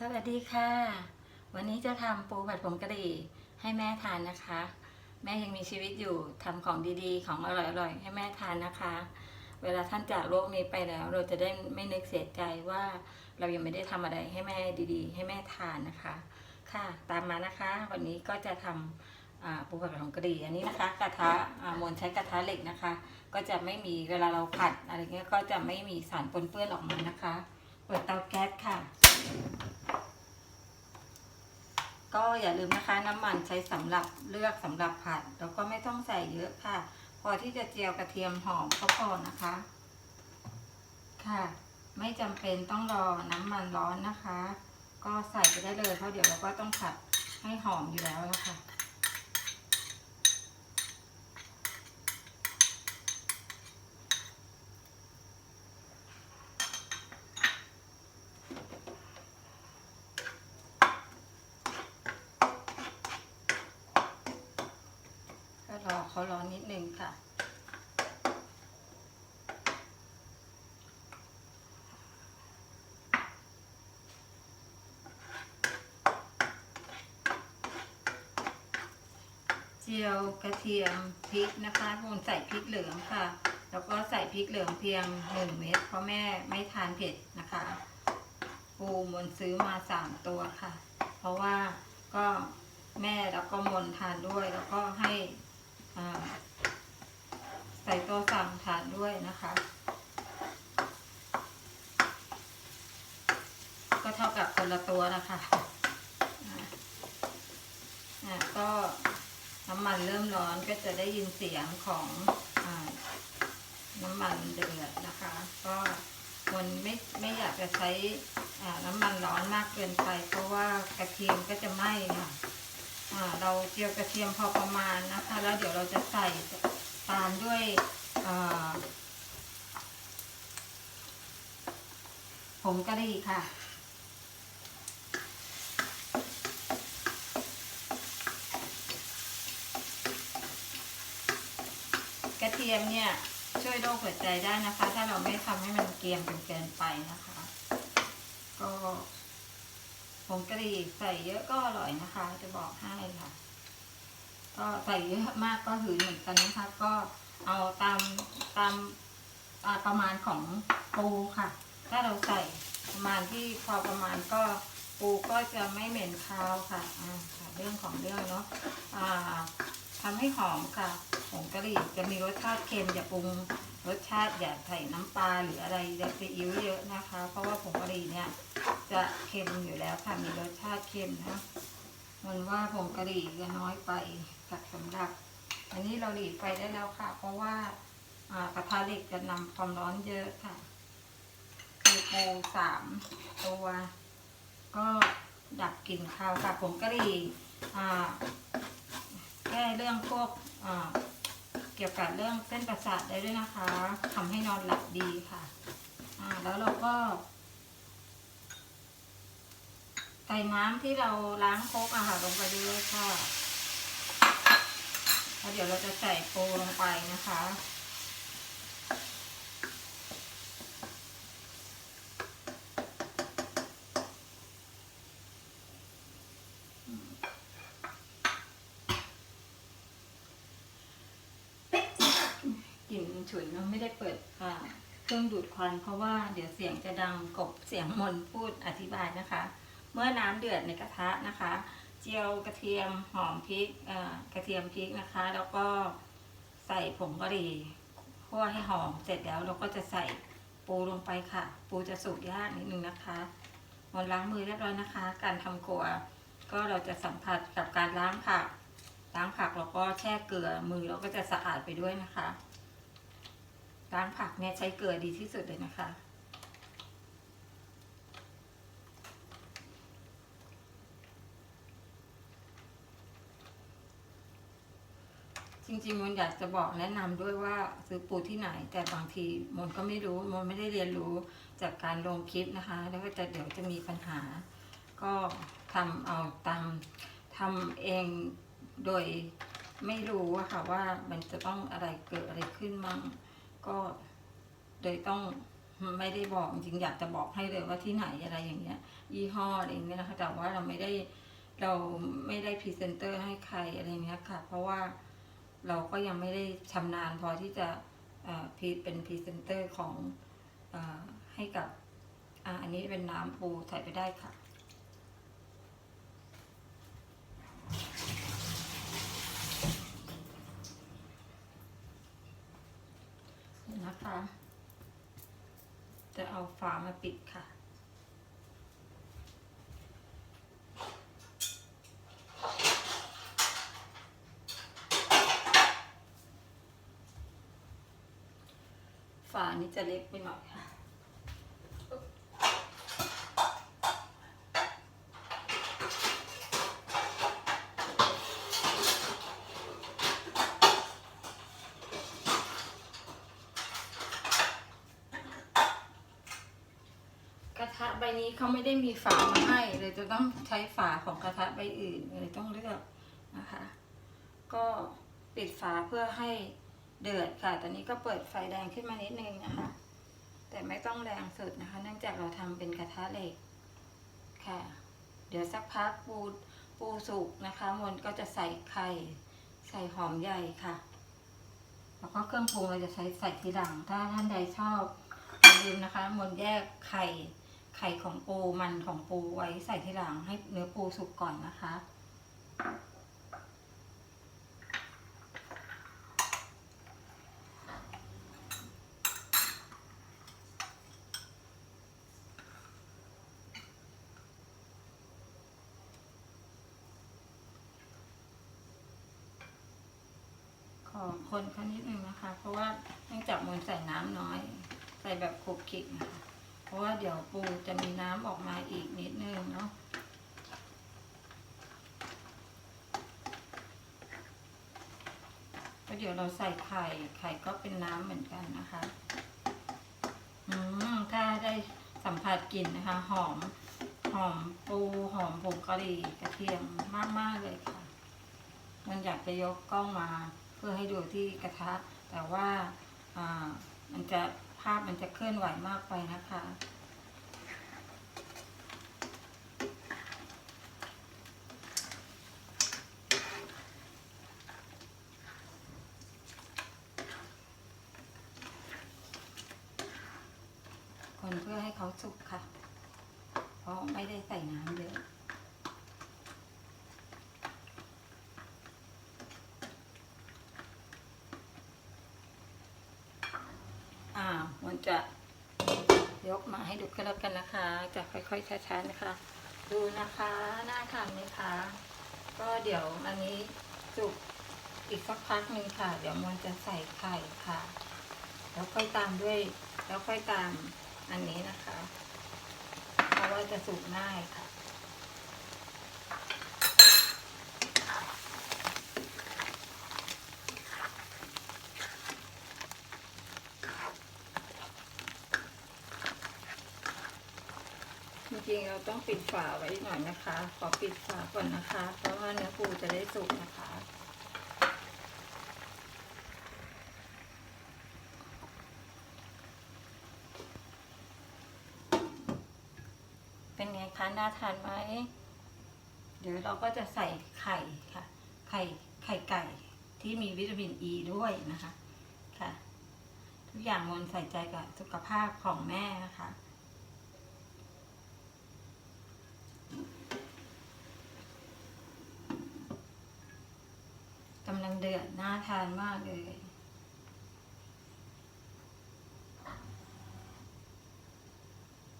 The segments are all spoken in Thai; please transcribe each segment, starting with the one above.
สวัสดีค่ะ วันนี้จะทำปูผัดผงกะหรี่ให้แม่ทานนะคะ แม่ยังมีชีวิตอยู่ทำของดีๆ ของอร่อยๆ ให้แม่ทานนะคะ เวลาท่านจากโลกนี้ไปแล้ว เราจะได้ไม่นึกเสียใจว่าเรายังไม่ได้ทำอะไรให้แม่ดีๆ ให้แม่ทานนะคะ ค่ะตามมานะคะ วันนี้ก็จะทำปูผัดผงกะหรี่อันนี้นะคะ กระทะอ่ามนใช้กระทะเหล็กนะคะ ก็จะไม่มีเวลาเราผัดอะไรเงี้ยก็จะไม่มีสารปนเปื้อนออกมานะคะ เปิดเตาแก๊สค่ะ ก็อย่าลืมนะคะน้ำมันใช้สำหรับเลือกสำหรับผัด แล้วก็ไม่ต้องใส่เยอะค่ะ พอที่จะเจียวกระเทียมหอมก็พอนะคะ ค่ะ ไม่จำเป็นต้องรอน้ำมันร้อนนะคะ ก็ใส่ไปได้เลยเพราะเดี๋ยวเราก็ต้องผัดให้หอมอยู่แล้วนะคะ ก็รอเขาร้อนนิดนึงค่ะ เจียวกระเทียมพริกนะคะพนใส่พริกเหลืองค่ะ แล้วก็ใส่พริกเหลืองเพียงหนึ่งเม็ดเพราะแม่ไม่ทานเผ็ดนะคะ ปูมนซื้อมาสามตัวค่ะ เพราะว่าก็แม่แล้วก็มนทานด้วยแล้วก็ให้ใส่ตัวสั่งทานด้วยนะคะ ก็เท่ากับคนละตัวนะคะ อ่าก็ น้ำมันเริ่มร้อนก็จะได้ยินเสียงของอน้ำมันเดือดนะคะ ก็มันไม่ไม่อยากจะใช้น้ำมันร้อนมากเกินไป เพราะว่ากระเทียมก็จะไหม้ค่ะเราเจียวกระเทียมพอประมาณนะคะ แล้วเดี๋ยวเราจะใส่ตามด้วยผงกะหรี่ค่ะ กระเทียมเนี่ยช่วยโรคหัวใจได้นะคะ ถ้าเราไม่ทำให้มันเกรียมจนเกินไปนะคะ ก็ผงกะหรี่ใส่เยอะก็อร่อยนะคะ จะบอกให้ค่ะ ก็ใส่เยอะมากก็หืนเหมือนกันนะคะ ก็เอาตามตามประมาณของปูค่ะ ถ้าเราใส่ประมาณที่พอประมาณก็ปูก็จะไม่เหม็นคาวค่ะอ่าเรื่องของเรื่องเนาะอ่า ทำให้หอมค่ะผงกะหรี่จะมีรสชาติเค็มอย่าปรุงรสชาติอย่าใส่น้ำปลาหรืออะไรอย่าซีอิ๊วเยอะนะคะ เพราะว่าผงกะหรี่เนี่ยจะเค็มอยู่แล้วค่ะมีรสชาติเค็มนะมันว่าผงกะหรี่ก็น้อยไปกับสำหรับ อันนี้เราหลีไฟได้แล้วค่ะ เพราะว่ากระทะเหล็กจะนำความร้อนเยอะค่ะคือปูสามตัวก็ดับกลิ่นคาวค่ะผงกะหรี่อ่า แก้เรื่องพวกเกี่ยวกับเรื่องเส้นประสาทได้ด้วยนะคะทำให้นอนหลับดีค่ะแล้วเราก็ใส่น้ำที่เราล้างโคกอาหารลงไปด้วยค่ะแล้วเดี๋ยวเราจะใส่ปูลงไปนะคะ กลิ่น ฉุนเราไม่ได้เปิดเครื่องดูดควันเพราะว่าเดี๋ยวเสียงจะดังกบเสียงมนพูดอธิบายนะคะ เมื่อน้ำเดือดในกระทะนะคะ เจียวกระเทียมหอมพริกกระเทียมพริกนะคะ แล้วก็ใส่ผงกะหรี่คั่วให้หอมเสร็จแล้วเราก็จะใส่ปูลงไปค่ะ ปูจะสุกยากนิดนึงนะคะมนล้างมือเรียบร้อยนะคะ การทำครัวก็เราจะสัมผัสกับการล้างผักล้างผักแล้วก็แช่เกลือมือเราก็จะสะอาดไปด้วยนะคะ ล้างผักเนี่ยใช้เกลือดีที่สุดเลยนะคะ จริงๆมนอยากจะบอกแนะนำด้วยว่าซื้อปูที่ไหน แต่บางทีมนก็ไม่รู้มนไม่ได้เรียนรู้จากการลงคลิปนะคะ แล้วก็จะเดี๋ยวจะมีปัญหา ก็ทำเอาตามทำเองโดยไม่รู้อะค่ะว่ามันจะต้องอะไรเกิดอะไรขึ้นมั่ง ก็โดยต้องไม่ได้บอกจริงอยากจะบอกให้เลยว่าที่ไหนอะไรอย่างเงี้ย ยี่ห้ออะไรองเงี้ยนะคะแต่ว่าเราไม่ได้เราไม่ได้พรีเซนเตอร์ให้ใครอะไรเงี้ยค่ะ เพราะว่าเราก็ยังไม่ได้ชำนาญพอที่จะเอ่อพีเป็นพรีเซนเตอร์ของเออให้กับอ่าอันนี้เป็นน้ำปูใส่ไปได้ค่ะ นะคะ จะเอาฝามาปิดค่ะ ฝานี้จะเล็กไปหน่อยค่ะ กระทะใบนี้เขาไม่ได้มีฝามาให้เลย จะต้องใช้ฝาของกระทะใบอื่นเลยต้องเลือกนะคะ ก็ปิดฝาเพื่อให้เดือดค่ะ ตอนนี้ก็เปิดไฟแดงขึ้นมานิดนึงนะคะ แต่ไม่ต้องแรงสุดนะคะ เนื่องจากเราทำเป็นกระทะเหล็กค่ะ เดี๋ยวสักพักปูปูสุกนะคะมนก็จะใส่ไข่ใส่หอมใหญ่ค่ะ แล้วก็เครื่องปรุงเราจะใช้ใส่ทีหลัง ถ้าท่านใดชอบอย่าลืมนะคะ มนแยกไข่ ไข่ของปูมันของปูไว้ใส่ทีหลังให้เนื้อปูสุกก่อนนะคะ ขอคนเขานิดนึงนะคะ เพราะว่าเนื่องจากมนใส่น้ำน้อย ใส่แบบคลุกคลิกนะคะ เพราะว่าเดี๋ยวปูจะมีน้ำออกมาอีกนิดนึงเนาะก็เดี๋ยวเราใส่ไข่ ไข่ก็เป็นน้ำเหมือนกันนะคะ อืม ถ้าได้สัมผัสกลิ่นนะคะ หอม หอมปูหอมผงกะหรี่กระเทียมมาก ๆ เลยค่ะ มันอยากจะยกกล้องมา เพื่อให้ดูที่กระทะ แต่ว่า อ่า มันจะ ภาพมันจะเคลื่อนไหวมากไปนะคะ คนเพื่อให้เขาสุกค่ะ เพราะไม่ได้ใส่น้ำเยอะ อ่า มัน จะยกมาให้ดูกันแล้วกันนะคะ จะค่อยๆช้าๆนะคะ ดูนะคะน่าทานไหมคะก็เดี๋ยวอันนี้สุกอีกสักพักหนึ่งค่ะ เดี๋ยวมันจะใส่ไข่ค่ะ แล้วค่อยตามด้วย แล้วค่อยตามอันนี้นะคะ เพราะว่าจะสุกง่ายค่ะ จ ริงๆ เราต้องปิดฝาไว้หน่อยนะคะ ขอปิดฝาก่อนนะคะ เพราะว่าเนื้อปูจะได้สุกนะคะ เป็นไงคะน่าทานไหมเดี๋ยวเราก็จะใส่ไข่ค่ะ ไข่ไข่ไก่ที่มีวิตามินอ e ีด้วยนะคะค่ะ ทุกอย่างมนใส่ใจกับสุขภาพของแม่นะคะ กำลังเดื อดน่าทานมากเลย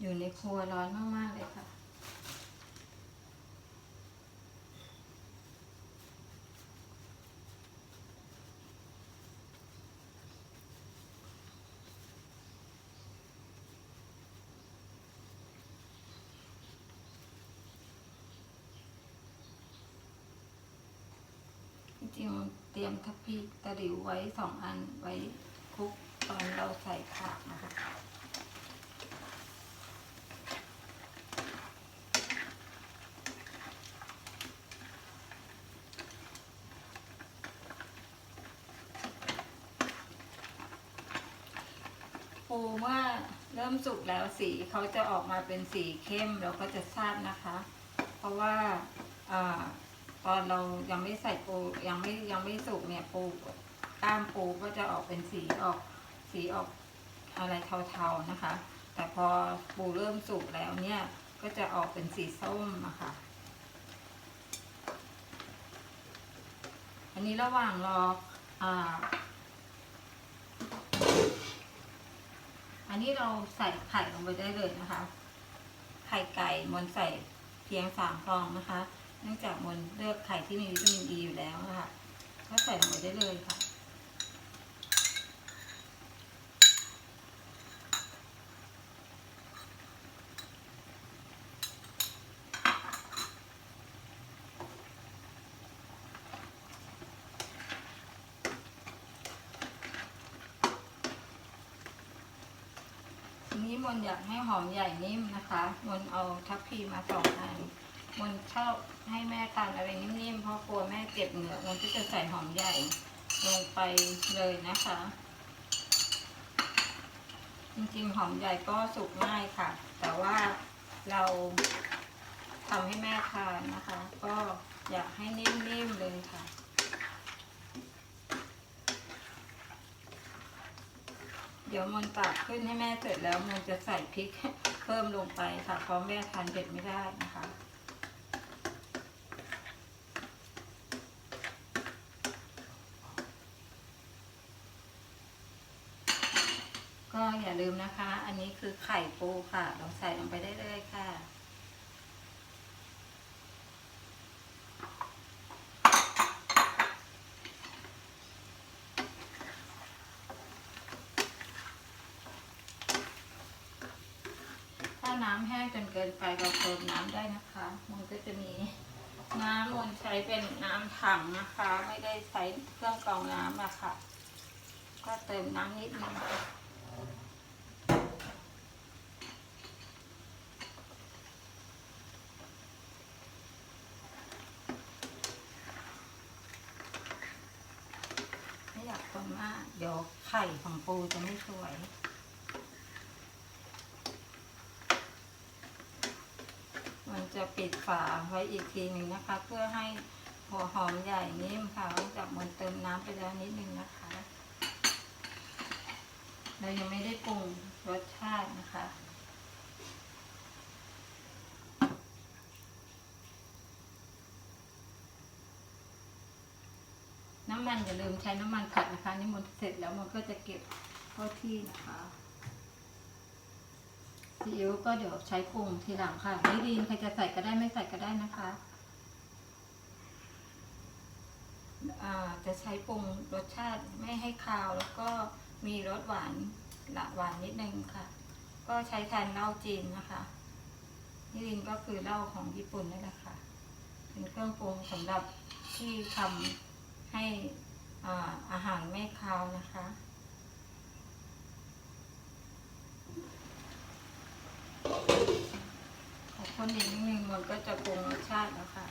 อยู่ในครัวร้อนมาก ๆ เลยค่ะจริง ตรียมทัพพีตะหลิวไว้สองอันไว้คลุกตอนเราใส่ผักนะคะปูว่าเริ่มสุกแล้วสีเขาจะออกมาเป็นสีเข้มเราก็จะทราบนะคะ เพราะว่า อาตอเรายังไม่ใส่ปูยังไม่ยังไม่สุกเนี่ยปูก้ามปูก็จะออกเป็นสีออกสีออกอะไรเทาๆนะคะ แต่พอปูเริ่มสุกแล้วเนี่ยก็จะออกเป็นสีส้มอะค่ะอันนี้ระหว่างรออ่าอันนี้เราใส่ไข่ลงไปได้เลยนะคะ ไข่ไก่มนใส่เพียงสามฟองนะคะ เนื่องจากมนเลือกไข่ที่มีวิตามินดีอยู่แล้วนะคะก็ใส่ลงไปได้เลยค่ะทีนี้มนอยากให้หอมใหญ่นิ่มนะคะ มนเอาทัพพีมาสองอัน มันชอบให้แม่ทานอะไรนิ่มๆ เพราะกลัวแม่เจ็บเหงือกมนก็จะใส่หอมใหญ่ลงไปเลยนะคะ จริงๆ หอมใหญ่ก็สุกง่ายค่ะ แต่ว่าเราทำให้แม่ทานนะคะ ก็อยากให้นิ่มๆเลยค่ะเดี๋ยวมันตักขึ้นให้แม่เสร็จแล้วมันจะใส่พริกเพิ่มลงไปค่ะเพราะแม่ทานเผ็ดไม่ได้นะคะ ก็อย่า ลืมนะคะ อันนี้คือไข่ปูค่ะเราใส่ลงไปได้เลยค่ะ ถ้าน้ำแห้งจนเกินไปเราเติมน้ำได้นะคะ มันก็จะมีน้ำมันใช้เป็นน้ำถังนะคะ ไม่ได้ใช้เครื่องกรองน้ำอะค่ะ ก็เติมน้ำนิดนึงไม่อยากคนมาก เดี๋ยวไข่ของปูจะไม่สวยมันจะปิดฝาไว้อีกทีหนึ่งนะคะ เพื่อให้หัวหอมใหญ่นิ่มค่ะหลังจากมันเติมน้ำไปแล้วนิดนึงนะคะ เรายังไม่ได้ปรุงรสชาตินะคะ น้ำมันอย่าลืมใช้น้ำมันผัดนะคะ นี่มันเสร็จแล้วมันก็จะเก็บเข้าที่นะคะซีอิ๊วก็เดี๋ยวใช้ปรุงทีหลังค่ะไม่ดีนใครจะใส่ก็ได้ไม่ใส่ก็ได้นะคะอ่าจะใช้ปรุงรสชาติไม่ให้คาวแล้วก็มีรสหวานละหวานนิดนึงค่ะ ก็ใช้แทนเหล้าจีนนะคะนิรินก็คือเหล้าของญี่ปุ่นนั่แหละค่ะ เป็นเครื่องปรุงสำหรับที่ทำ ให้อาหารไม่คาวนะคะ ขอคนอีกนิดนึงมันก็จะปรุงรสชาติแล้วค่ะ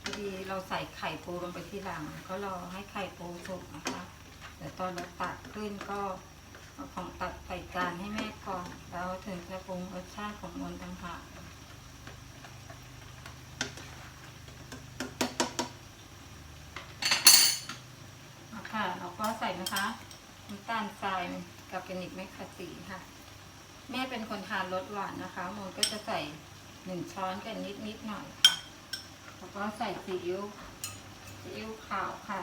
พอดีเราใส่ไข่ปูลงไปที่หลังก็รอให้ไข่ปูสุกนะคะ ดี๋ยวตอนเราตักขึ้นก็เอาของตักใส่จานให้แม่ก่อน แล้วถึงจะปรุงรสชาติของมันต่างหากเอาค่ะเราก็ใส่นะคะน้ำตาลทรายกับกระนิกแมคคาสีค่ะ แม่เป็นคนทานรสหวานนะคะมนก็จะใส่หนึ่งช้อนกันนิดนิดหน่อยค่ะ แล้วก็ใส่ซีอิ๊วซีอิ๊วขาวค่ะ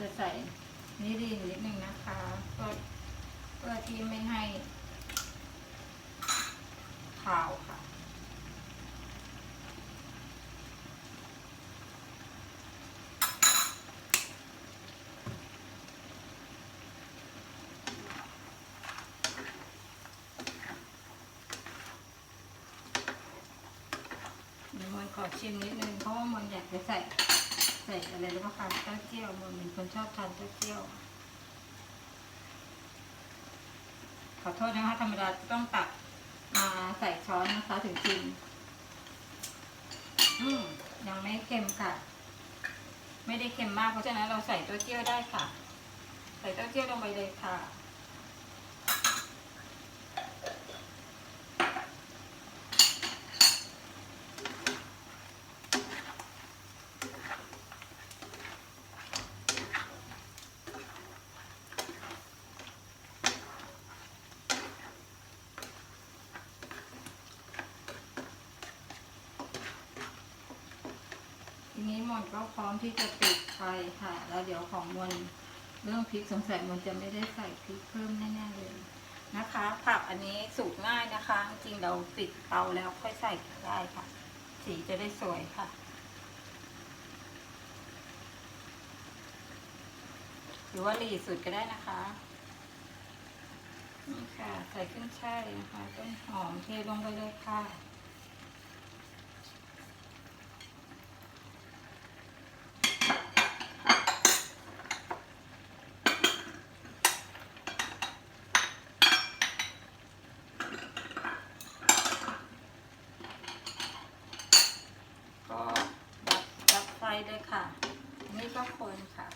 จะใส่นิรินนิดนึงนะคะเพื่อเพื่อที่ไม่ให้ขาวค่ะ เดี๋ยวมันขอชิมนิดนึงเพราะว่ามนอยากจะใส่ ใส่อะไรรู้ป่ะคะเต้าเจี้ยวมนเป็นคนชอบทานเต้าเจี้ยว ขอโทษนะคะธรรมดาจะต้องตักมาใส่ช้อนนะคะถึงกินอืมยังไม่เค็มค่ะ ไม่ได้เค็มมากเพราะฉะนั้นเราใส่เต้าเจี้ยวได้ค่ะ ใส่เต้าเจี้ยวลงไปเลยค่ะ ก็พร้อมที่จะปิดไฟค่ะ แล้วเดี๋ยวของมนเรื่องพริกสงสัยมนจะไม่ได้ใส่พริกเพิ่มแน่ๆเลยนะคะ ผักอันนี้สุกง่ายนะคะ จริงๆเราปิดเตาแล้วค่อยใส่ได้ค่ะ สีจะได้สวยค่ะหรือว่าหลีสุดก็ได้นะคะนี่ค่ะ ใส่ขึ้นช่ายนะคะต้นหอมเทลงไปเลยค่ะ ก็ดับดับไฟเลยค่ะ อันนี้ก็คนค่ะ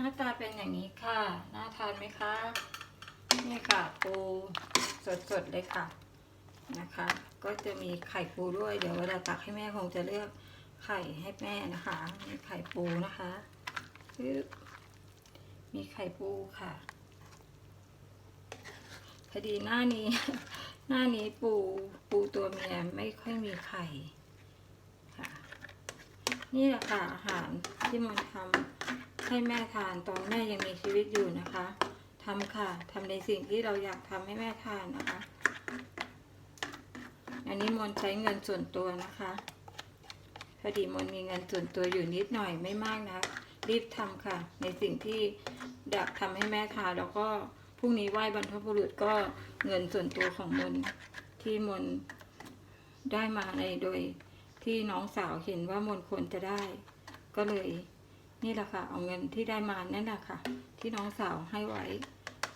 หน้าตาเป็นอย่างนี้ค่ะ น่าทานไหมคะ นี่ค่ะปูสดๆเลยค่ะนะคะ ก็จะมีไข่ปูด้วย เดี๋ยวเวลาตักให้แม่คงจะเลือกไข่ให้แม่นะคะ มีไข่ปูนะคะปึ๊บมีไข่ปูค่ะ พอดีหน้านี้ หน้านี้ปูปูตัวเมียไม่ค่อยมีไข่ค่ะ นี่แหละค่ะอาหารที่มันทำ ให้แม่ทานตอนแม่ยังมีชีวิตอยู่นะคะทำค่ะทำในสิ่งที่เราอยากทำให้แม่ทานนะคะ อันนี้มนใช้เงินส่วนตัวนะคะพอดีมนมีเงินส่วนตัวอยู่นิดหน่อยไม่มากนะรีบทำค่ะ ในสิ่งที่อยากทำให้แม่ทานแล้วก็พรุ่งนี้ไหว้บรรพบุรุษก็เงินส่วนตัวของมนที่มนได้มาในโดยที่น้องสาวเห็นว่ามนควรจะได้ ก็เลย นี่แหละค่ะ เอาเงินที่ได้มานั่นแหละค่ะ ที่น้องสาวให้ไว้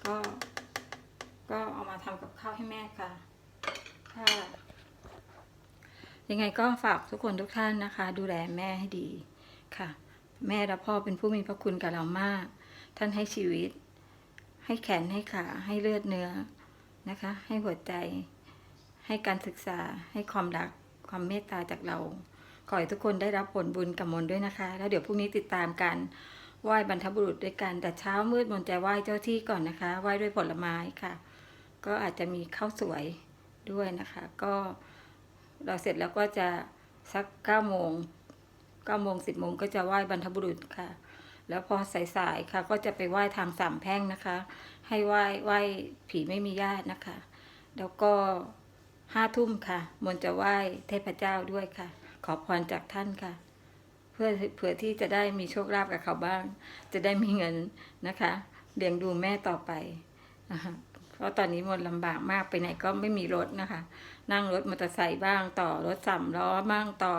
ก็ ก็เอามาทำกับข้าวให้แม่ค่ะค่ะยังไงก็ฝากทุกคนทุกท่านนะคะ ดูแลแม่ให้ดีค่ะ แม่และพ่อเป็นผู้มีพระคุณกับเรามาก ท่านให้ชีวิต ให้แขนให้ขาให้เลือดเนื้อนะคะ ให้หัวใจ ให้การศึกษาให้ความรักความเมตตาจากเรา ขอให้ทุกคนได้รับผลบุญกับมนต์ด้วยนะคะ แล้วเดี๋ยวพรุ่งนี้ติดตามกันไหว้บรรพบุรุษด้วยกันแต่เช้ามืดมนจะไหว้เจ้าที่ก่อนนะคะไหว้ด้วยผลไม้ค่ะ ก็อาจจะมีข้าวสวยด้วยนะคะ ก็เราเสร็จแล้วก็จะสักเก้าโมงเก้าโมงสิบโมงก็จะไหว้บรรพบุรุษค่ะ แล้วพอสายๆค่ะ ก็จะไปไหว้ทางสามแพร่งนะคะ ให้ไหว้ไหว้ผีไม่มีญาตินะคะ แล้วก็ห้าทุ่มค่ะ มนจะไหว้เทพเจ้าด้วยค่ะ ขอพรจากท่านค่ะ เพื่อเผื่อที่จะได้มีโชคลาภกับเขาบ้าง จะได้มีเงินนะคะเลี้ยงดูแม่ต่อไปเพราะตอนนี้มันลำบากมากไปไหนก็ไม่มีรถนะคะ นั่งรถมอเตอร์ไซค์บ้างต่อรถสามล้อบ้างต่อ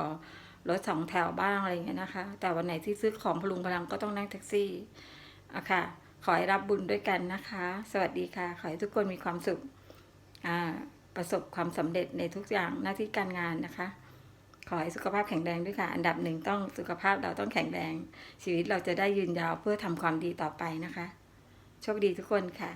รถสองแถวบ้างอะไรเงี้ยนะคะ แต่วันไหนที่ซื้อของพลุงพลังก็ต้องนั่งแท็กซี่อะค่ะ ขอให้รับบุญด้วยกันนะคะ สวัสดีค่ะ ขอให้ทุกคนมีความสุขอ่าประสบความสำเร็จในทุกอย่างหน้าที่การงานนะคะ ขอให้สุขภาพแข็งแรงด้วยค่ะ อันดับหนึ่งต้องสุขภาพเราต้องแข็งแรง ชีวิตเราจะได้ยืนยาวเพื่อทำความดีต่อไปนะคะ โชคดีทุกคนค่ะ